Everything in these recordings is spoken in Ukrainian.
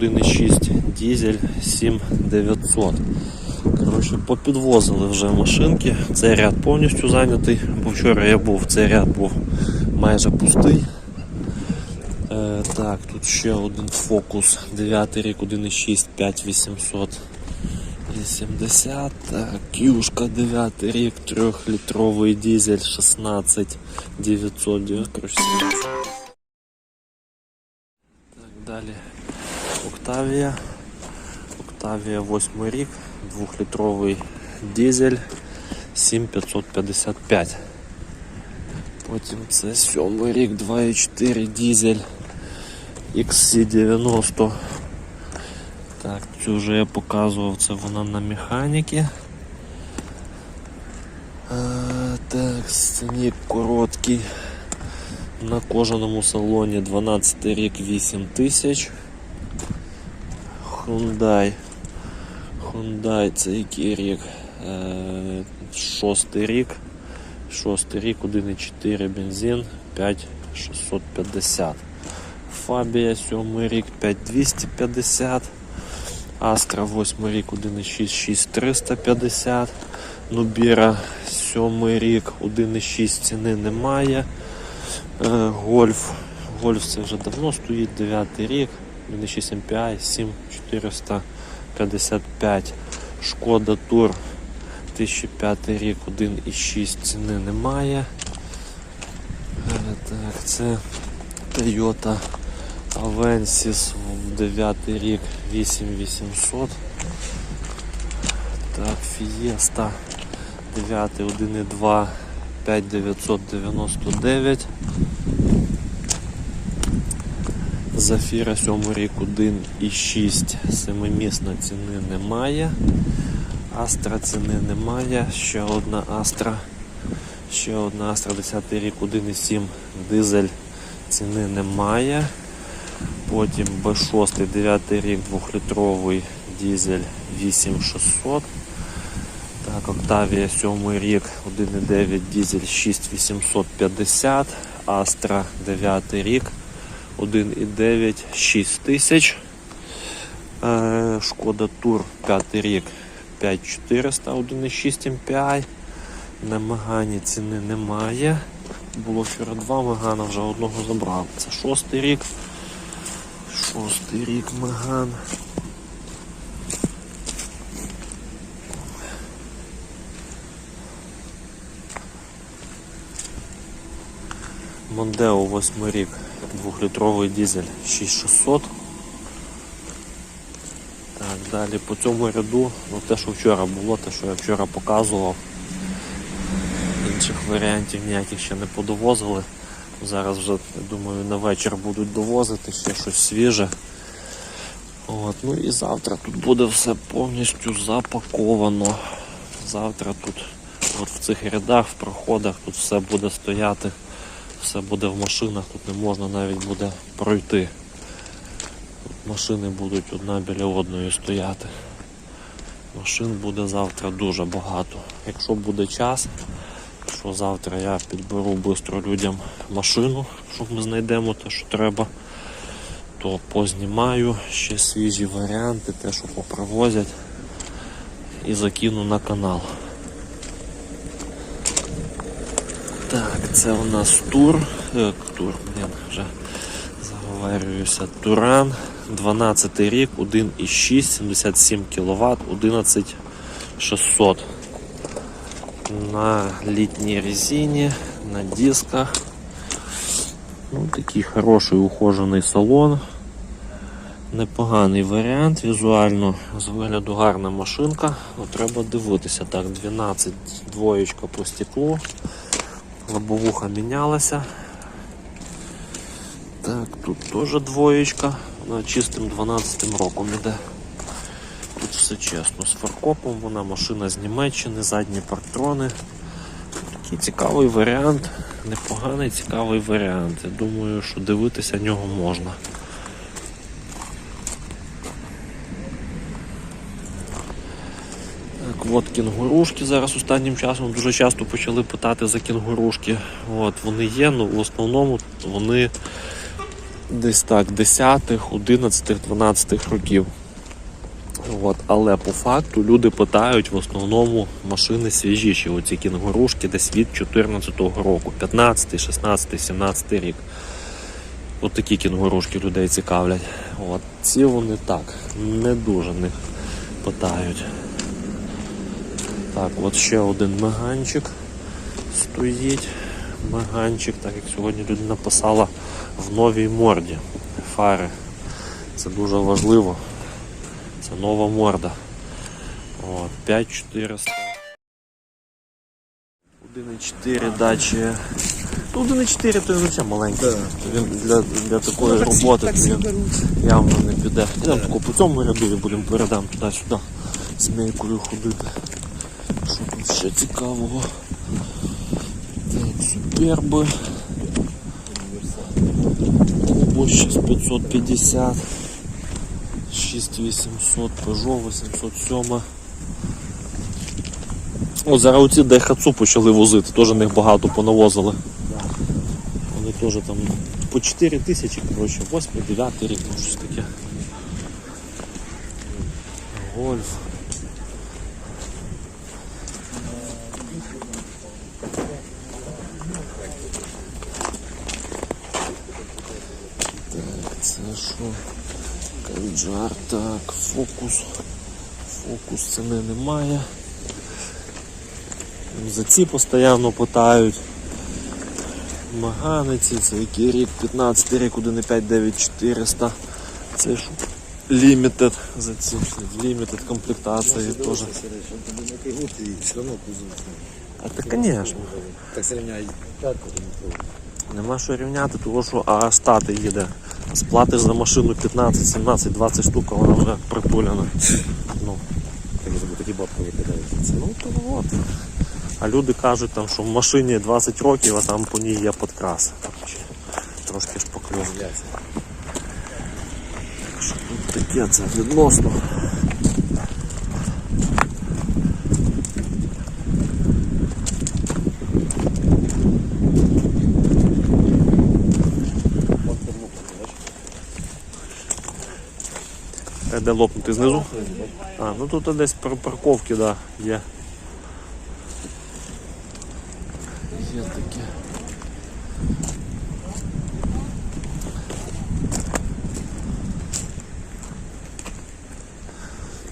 14 рік, 1,6 дізель 7900. Коротше, попідвозили вже машинки. Цей ряд повністю зайнятий, бо вчора я був, цей ряд був майже пустий. Е, так, тут ще один фокус. 9 рік, 1,6, 5800. 80, так, Кюшка 9 рік, 3-літровий дизель 16 900, коротше, 17. Так, далі Октавія. Октавія 8 рік, 2-літровий дизель 7555. Потім це 7 рік, 2,4 дизель XC90. Так, цю вже я показував, це вона на механіки. Так, сценік короткий. На кожаному салоні 12 рік 8 тисяч. Hyundai. Hyundai це який рік? Е, шостий рік. Шостий рік, 1,4 бензин, 5650. Фабія 7 рік 5250. Астра 8 рік 1,6 6350. Нубіра 7 рік 1,6 ціни немає. Е, Гольф. Гольф це вже давно стоїть, 9 рік, 1,6 MPI, 7455. Шкода Тур 2005 рік, 1,6 ціни немає. Е, Так, це Toyota Avensis 9 рік 8800. Так, Fiesta 9 1,2 5999. Зафіра 7 рік 1,6 семимісна ціни немає. Астра ціни немає. Ще одна Астра. Ще одна Астра 10 рік 1,7 дизель ціни немає. Потім B6 9 рік 2-літровий дизель 8600. Так, Октавія 7 рік 1,9 дизель 6850. Астра 9 рік 1,9 6000. Е, Шкода Тур 5 рік 5400 1,6 MPI. На Мегані ціни немає. Було вчора два Мегана, вже одного забрав. Це шостий рік. Шостий рік Меган. Мондео 8 рік, 2-літровий дизель 6600. Так, далі по цьому ряду, ну те, що вчора було, те, що я вчора показував. Інших варіантів ніяких ще не подовозили. Зараз вже, я думаю, на вечір будуть довозити ще щось свіже. От, ну і завтра тут буде все повністю запаковано. Завтра тут, от в цих рядах, в проходах, тут все буде стояти, все буде в машинах, тут не можна навіть буде пройти. Тут машини будуть одна біля одної стояти. Машин буде завтра дуже багато. Якщо буде час, що завтра я підберу швидко людям машину, щоб ми знайдемо те, що треба, то познімаю ще свіжі варіанти, те, що попривозять, і закину на канал. Так, це у нас тур. Е, тур, блін, вже заговарююся. Туран. 12 рік, 1,6, 77 кВт, 11600 на літній резині, на дисках. Ну, такий хороший ухожений салон. Непоганий варіант, візуально з вигляду гарна машинка. Ну, треба дивитися. Так, 12 двоєчка по стеклу. Лобовуха мінялася. Так, тут теж двоєчка. Вона чистим 12 роком іде. Тут все чесно. З фаркопом вона машина з Німеччини, задні партрони. Такий цікавий варіант, непоганий цікавий варіант. Я думаю, що дивитися нього можна. Так, от кінгурушки зараз останнім часом дуже часто почали питати за кінгурушки. От, вони є, але в основному вони десь так, 10-х, 11-х, 12-х років. От, але по факту люди питають в основному машини свіжіші, оці кінгурушки десь від 14-го року, 15, 16, 17 рік. От такі кінгурушки людей цікавлять. От. Ці вони так, не дуже них питають. Так, от ще один меганчик стоїть. Меганчик, так як сьогодні людина писала в новій морді. Фари. Це дуже важливо. Це нова морда. От, 5400. 1,4 дачі. Ну, 1,4 то він взагалі маленький. Він для, для такої роботи він явно не піде. Йдемо по цьому ряду і будемо передам туди-сюди. Змійкою ходити. Що тут ще цікавого? Так, суперби. Щас 550. 6800 Peugeot 807. О, зараз оці Daihatsu почали возити, теж них багато понавозили. Вони теж там по 4 тисячі, коротше, 8 9 рік, ну щось таке. Гольф. Так, це що? Каджар, так, фокус. Фокус ціни немає. За ці постійно питають. Маганиці, це який рік, 15 рік, 1,5 9400. Це ж лімітед за ці лімітед комплектації теж. А так, звісно. Так пятку. Нема що рівняти, тому що а стати їде. Сплатиш за машину 15, 17, 20 штук, а вона вже припуляна. Ну, Так такі бабки викидаються. ну то от. А люди кажуть, там, що в машині 20 років, а там по ній є подкрас. Трошки ж покльовки. Що тут таке це відносно. Де лопнути знизу? А, ну тут десь пар- парковки, да, є. Є таке.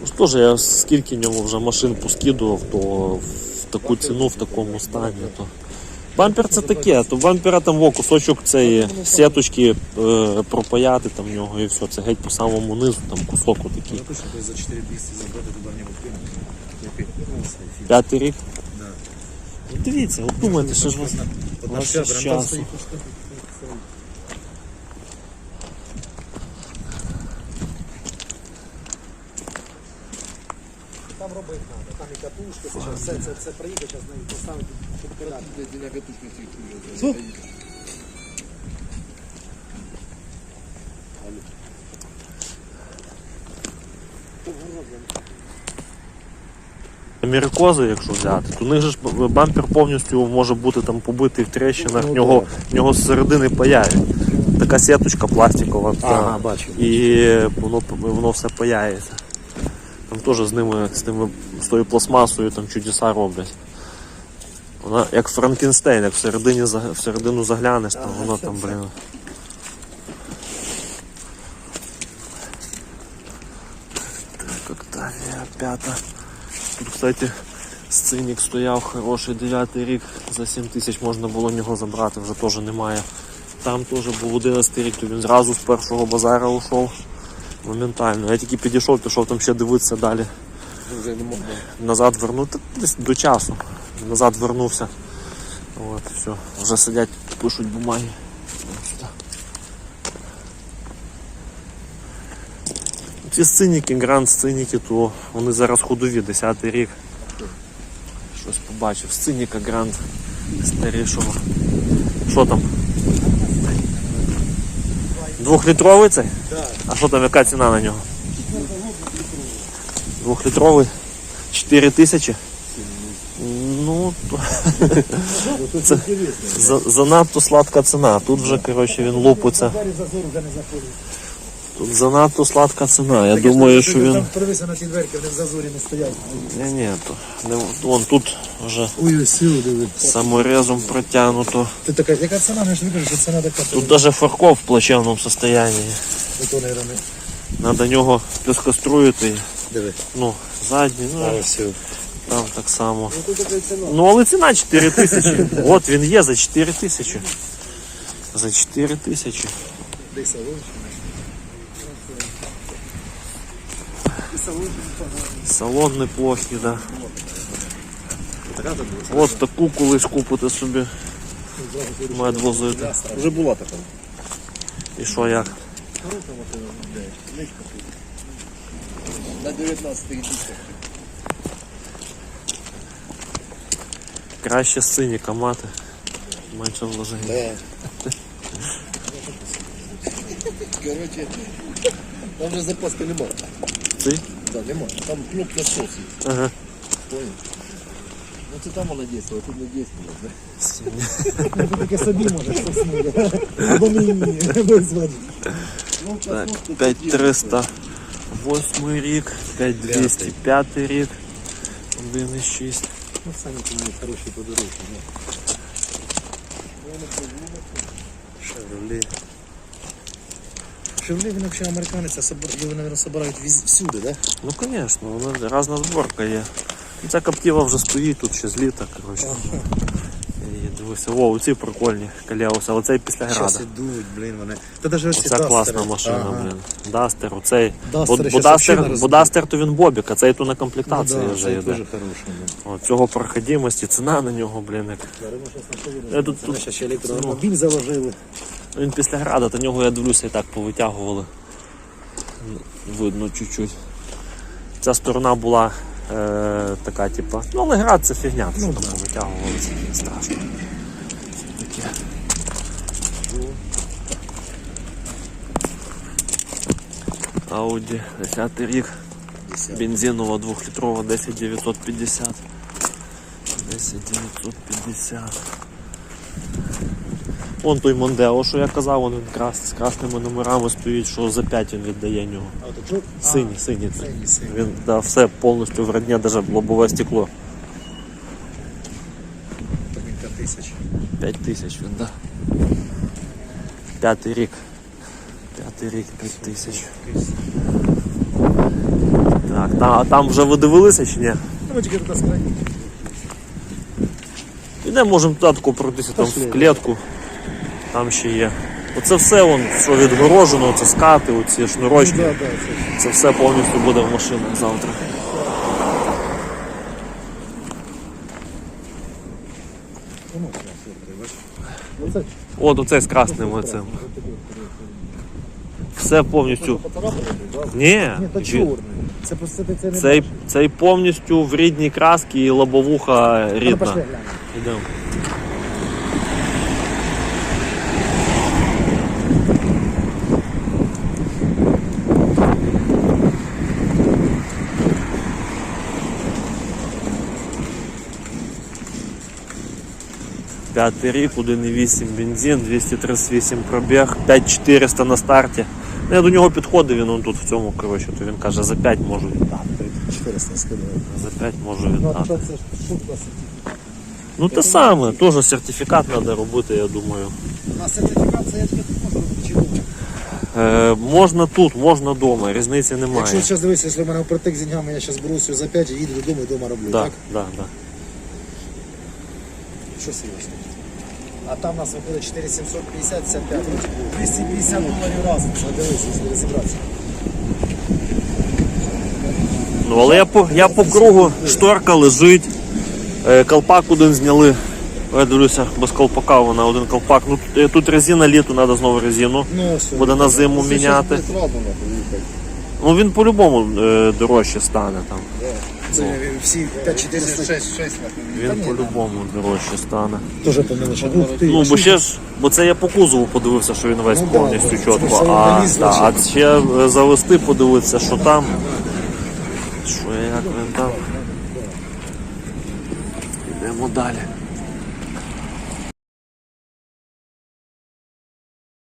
Ну що ж, я скільки ньому вже машин поскидував, то в таку ціну, в такому стані, то. Бампер це таке, то бампера там во, кусочок цієї сіточки е, пропаяти там в нього і все. Це геть по самому низу, там кусок отакий. Ну точно, за 4200 забрати туди не викинути. Ну. П'ятий рік. Да. Ну, дивіться, от думайте, що ж вас. Одна вся часу. стоїть. Там робити треба, там і катушки, це щас все це, це приїде, зараз навіть поставити, щоб кидати. Америкози, якщо взяти, то у них же ж бампер повністю може бути там побитий в трещинах, в нього, в нього з середини паяють. Така сіточка пластикова. та, Ага, бачу. І воно, воно все паяється. Там теж з ними, з ними, з тою пластмасою там чудеса роблять. Вона як Франкенстейн, як всередині, всередину заглянеш, там воно там, блін. Так, Октавія, п'ята. Тут, кстати, сценік стояв хороший 9 рік, за 7 тисяч можна було нього забрати, вже теж немає. Там теж був 11 рік, то він зразу з першого базара ушов. Моментально. Я тільки підійшов, пішов там ще дивитися далі. Вже не можна. Назад вернути десь до часу. Назад вернувся. От, все. Вже сидять, пишуть бумаги. Ось сюди. Ці сциніки, гранд сциніки, то вони зараз ходові, 10 рік. Щось побачив. Сциніка гранд старішого. Що там? Двохлітровий цей? А що там, яка ціна на нього? Двохлітровий? 4 тисячі? Ну, це занадто сладка ціна. Тут вже, коротше, він лупиться. Тут занадто сладка ціна. Я думаю, що він. Там привися на ті дверки, вони в зазорі не стоять. Ні, ні, то не вон тут вже Ой, силу диви. саморезом протягнуто. Ти така, яка ціна, не ж кажеш, що ціна така. Тут даже фарков в плачевному состоянии. Ото, наверное, Надо нього плюскоструїти. диви. Ну, задній, ну ось. там так само. Ну тут така ціна. Ну, але ціна 4 тисячі. От він є за 4 тисячі. За 4 тисячі. Десь салончик. І салончик. Салон неплохий, да. От таку колись купити собі. Мед возити. Вже була така. І що як? На 19 дітях. Краще з циніка мати. Менше вложення. Короче, там вже запаски Ти? Да, нема. Там кнопка сос є. Ага. Понял? Ну це там вона дійсно, а тут не дійсно. Да? Тут таке собі може, що сміє. Або мені, без. Ну, Так, 5308 рік, 5205 рік, 1,6. Ну, самі тому хороші подорожі. Шевроле. Шевроле, він взагалі американець, а його, мабуть, собирають віз- всюди, да? Ну, звісно, вона різна зборка є. Ну, Ця коптіва вже стоїть тут ще з літа, коротше. І дивися, о, ці прикольні каляуси, але цей після Зараз ідуть, блін, вони. Та навіть ось ці Оця класна Дастери. машина, Ага. блін. Дастер, оцей. Дастери Бо, бо, Дастер, бо Дастер то він Бобік, а цей то на комплектації Ну, да, вже це йде. дуже хороший. Да. О, цього проходимості, ціна на нього, блін, як. Зараз ми щас на тут- Це тут- ще ще електромобіль заложили. Він після града, то нього я дивлюся і так повитягували. Ну, Видно чуть-чуть. Ця сторона була е, така, типа. Ну, але град це фігня, що там повитягували, це не страшно. Таке. Ауді, 10 рік. Бензинова 2-літрова 10950. 10950. Вон той Мондео, що я казав, він крас, з красними номерами стоїть, що за 5 він віддає нього. Синій, синій. Синій, синій. Він да, все повністю в родні, навіть лобове стекло. Так 5 тисяч. 5 тисяч він, да. П'ятий рік. П'ятий рік 5 тисяч. Так, та, а там вже ви дивилися чи ні? Ну. Ідемо, можемо тако пройтися там в клітку. Там ще є. Оце все, вон, що відгорожено, це скати, оці шнурочки. Да, да, це. Це все повністю буде в машинах завтра. Оце От оцей з красним оцим. Все повністю. Ні. Це просто ти це не цей, цей повністю в рідній краски і лобовуха Ну, рідна. Йдемо. П'ятий рік, 1,8 бензин, 238 пробіг, 5400 на старті. Ну, я до нього підходив, він он тут в цьому, коротше, то він каже, за 5 можу віддати. 400 скидали. За 5 можу Ну, а віддати. Ну те саме, теж сертифікат треба робити, я думаю. На сертифікат це я тільки тут можу робити чи дома. Е, можна тут, можна вдома, різниці немає. Якщо зараз дивися, якщо в мене впритик з деньгами, я зараз беру все за 5 і їду додому і вдома роблю, да, так? да, да. Що серйозно? А там у нас виходить 4750, 55. 250 доларів разом. Дивися, якщо розібратися. Ну, але я по, я по кругу, шторка лежить, е, колпак один зняли. Я дивлюся, без колпака вона один колпак. Ну, тут, е, тут резина літу, треба знову резину. Ну, все. Буде на зиму міняти. Ну він по-любому е, дорожче стане там. Це всі 5400. 6, 6 Він по-любому дорожче стане. Теж по. Ух ти, Ну, бо ще ж, бо це я по кузову подивився, що він весь Ну, да, повністю да. Це чітко. все А, да, а ще е, завести, подивитися, що там. Що як він там. Йдемо далі.